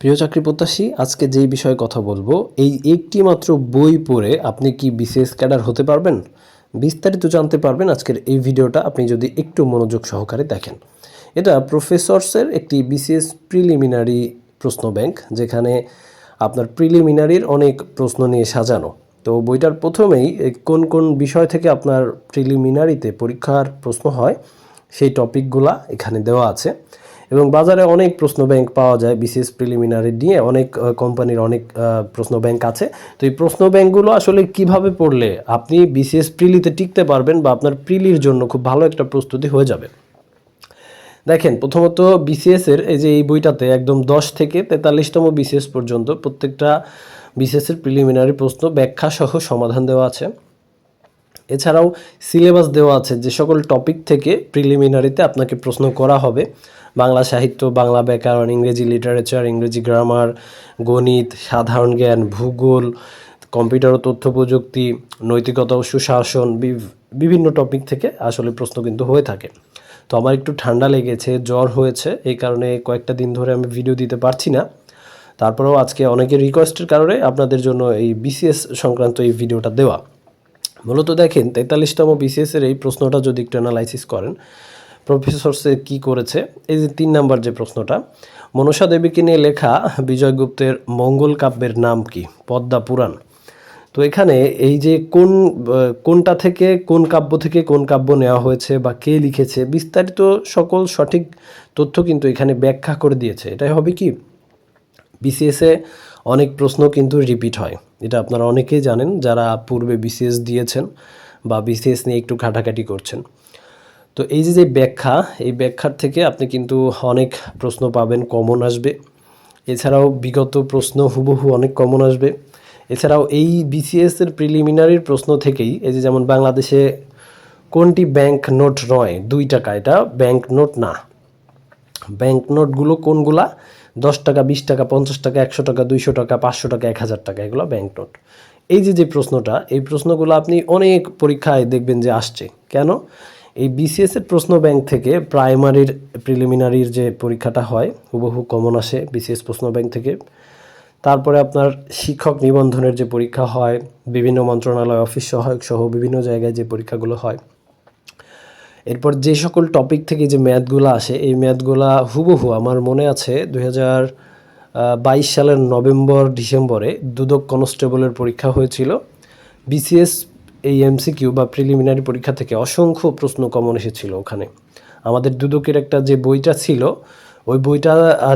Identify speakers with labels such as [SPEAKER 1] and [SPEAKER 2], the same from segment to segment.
[SPEAKER 1] প্রিয় চাকরি প্রত্যাশী, আজকে যেই বিষয়ে কথা বলব, এই একটি মাত্র বই পড়ে আপনি কি বিসিএস ক্যাডার হতে পারবেন? বিস্তারিত জানতে পারবেন আজকের এই ভিডিওটা, আপনি যদি একটু মনোযোগ সহকারে দেখেন। এটা প্রফেসরসের একটি বিসিএস প্রিলিমিনারি প্রশ্ন ব্যাংক, যেখানে আপনার প্রিলিমিনারির অনেক প্রশ্ন নিয়ে সাজানো। তো বইটার প্রথমেই কোন কোন বিষয় থেকে আপনার প্রিলিমিনারিতে পরীক্ষার প্রশ্ন হয়, সেই টপিকগুলা এখানে দেওয়া আছে। এবং বাজারে অনেক প্রশ্ন ব্যাংক পাওয়া যায়, বিসিএস প্রিলিমিনারি নিয়ে অনেক কোম্পানির অনেক প্রশ্ন ব্যাংক আছে। তো এই প্রশ্ন ব্যাংকগুলো আসলে কীভাবে পড়লে আপনি বিসিএস প্রিলিতে টিকতে পারবেন বা আপনার প্রিলির জন্য খুব ভালো একটা প্রস্তুতি হয়ে যাবে। দেখেন, প্রথমত বিসিএসের এই যে এই বইটাতে একদম দশ থেকে তেতাল্লিশতম বিসিএস পর্যন্ত প্রত্যেকটা বিসিএস এর প্রিলিমিনারি প্রশ্ন ব্যাখ্যা সহ সমাধান দেওয়া আছে। এছাড়াও সিলেবাস দেওয়া আছে যে সকল টপিক থেকে প্রিলিমিনারিতে আপনাকে প্রশ্ন করা হবে। বাংলা সাহিত্য, বাংলা ব্যাকরণ, ইংরেজি লিটারেচার, ইংরেজি গ্রামার, গণিত, সাধারণ জ্ঞান, ভূগোল, কম্পিউটার ও তথ্য প্রযুক্তি, নৈতিকতা ও সুশাসন বিভিন্ন টপিক থেকে আসলে প্রশ্ন কিন্তু হয়ে থাকে। তো আমার একটু ঠান্ডা লেগেছে, জ্বর হয়েছে, এই কারণে কয়েকটা দিন ধরে আমি ভিডিও দিতে পারছি না। তারপরেও আজকে অনেকের রিকোয়েস্টের কারণে আপনাদের জন্য এই বিসিএস সংক্রান্ত এই ভিডিওটা দেওয়া। মূলত দেখেন, তেতাল্লিশতম বিসিএস এর এই প্রশ্নটা যদি একটু অ্যানালাইসিস করেন প্রফেসরসে কি করেছে? এই যে তিন নাম্বার যে প্রশ্নটা, মনসা দেবীকে নিয়ে লেখা বিজয়গুপ্তের মঙ্গল কাব্যের নাম কি? পদ্মা পুরাণ। তো এখানে এই যে কোন, কোনটা থেকে, কোন কাব্য থেকে কোন কাব্য নেওয়া হয়েছে বা কে লিখেছে, বিস্তারিত সকল সঠিক তথ্য কিন্তু এখানে ব্যাখ্যা করে দিয়েছে। এটাই হবে কি? বিসিএসে অনেক প্রশ্ন কিন্তু রিপিট হয়। এটা আপনারা অনেকেই জানেন যারা পূর্বে বিসিএস দিয়েছেন বা বিসিএস নিয়ে একটু ঘাটাঘাটি করছেন। তো এই যে যে ব্যাখ্যা, এই ব্যাখ্যার থেকে আপনি কিন্তু অনেক প্রশ্ন পাবেন কমন আসবে। এছাড়াও বিগত প্রশ্ন হুবহু অনেক কমন আসবে। এছাড়াও এই বিসিএস এর প্রিলিমিনারির প্রশ্ন থেকেই, এই যে যেমন বাংলাদেশে কোনটি ব্যাংক নোট নয়? দুই টাকা, এটা ব্যাংক নোট না। ব্যাংক নোটগুলো কোনগুলা? দশ টাকা, বিশ টাকা, পঞ্চাশ টাকা, একশো টাকা, দুইশো টাকা, পাঁচশো টাকা, এক হাজার টাকা, এগুলো ব্যাংক নোট এই যে যে প্রশ্নটা, এই প্রশ্নগুলো আপনি অনেক পরীক্ষায় দেখবেন যে আসছে। কেন? এই বিসিএস এর প্রশ্ন ব্যাংক থেকে প্রাইমারির প্রিলিমিনারির যে পরীক্ষাটা হয়, হুবহু কমন আসে বিসিএস প্রশ্ন ব্যাংক থেকে। তারপরে আপনার শিক্ষক নিবন্ধনের যে পরীক্ষা হয়, বিভিন্ন মন্ত্রণালয়, অফিস সহায়ক সহ বিভিন্ন জায়গায় যে পরীক্ষাগুলো হয় এরপর যে সকল টপিক থেকে যে ম্যাথগুলো আসে, এই ম্যাথগুলা হুবহু আমার মনে আছে দুই বাইশ সালের নভেম্বর, ডিসেম্বরে দুদক কনস্টেবলের পরীক্ষা হয়েছিল। বিসিএস এই এমসিকিউ বা প্রিলিমিনারি পরীক্ষা থেকে অসংখ্য প্রশ্ন কমন এসেছিল ওখানে। আমাদের দুদকের একটা যে বইটা ছিল, ওই বইটা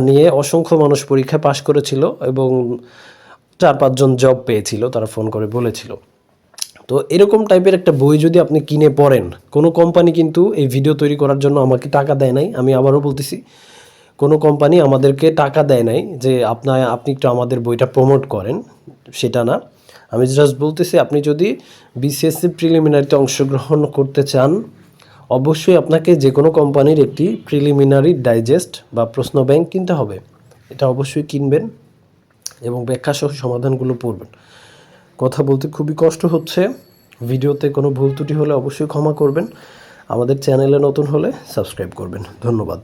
[SPEAKER 1] নিয়ে অসংখ্য মানুষ পরীক্ষায় পাশ করেছিল এবং চার পাঁচজন জব পেয়েছিল, তারা ফোন করে বলেছিল। তো এরকম টাইপের একটা বই যদি আপনি কিনে পড়েন, কোনো কোম্পানি কিন্তু এই ভিডিও তৈরি করার জন্য আমাকে টাকা দেয় নাই। আমি আবারও বলতেছি, কোনো কোম্পানি আমাদেরকে টাকা দেয় নাই যে আপনার আপনি একটু আমাদের বইটা প্রমোট করেন। সেটা না। আমি জাস্ট বলতেছি, আপনি যদি বিসিএসসি প্রিলিমিনারিতে অংশগ্রহণ করতে চান, অবশ্যই আপনাকে যে কোনো কোম্পানির একটি প্রিলিমিনারি ডাইজেস্ট বা প্রশ্ন ব্যাংক কিনতে হবে। এটা অবশ্যই কিনবেন এবং ব্যাখ্যা সহ সমাধানগুলো পড়বেন। কথা বলতে খুবই কষ্ট হচ্ছে। ভিডিওতে কোনো ভুল ত্রুটি হলে অবশ্যই ক্ষমা করবেন। আমাদের চ্যানেলে নতুন হলে সাবস্ক্রাইব করবেন। ধন্যবাদ।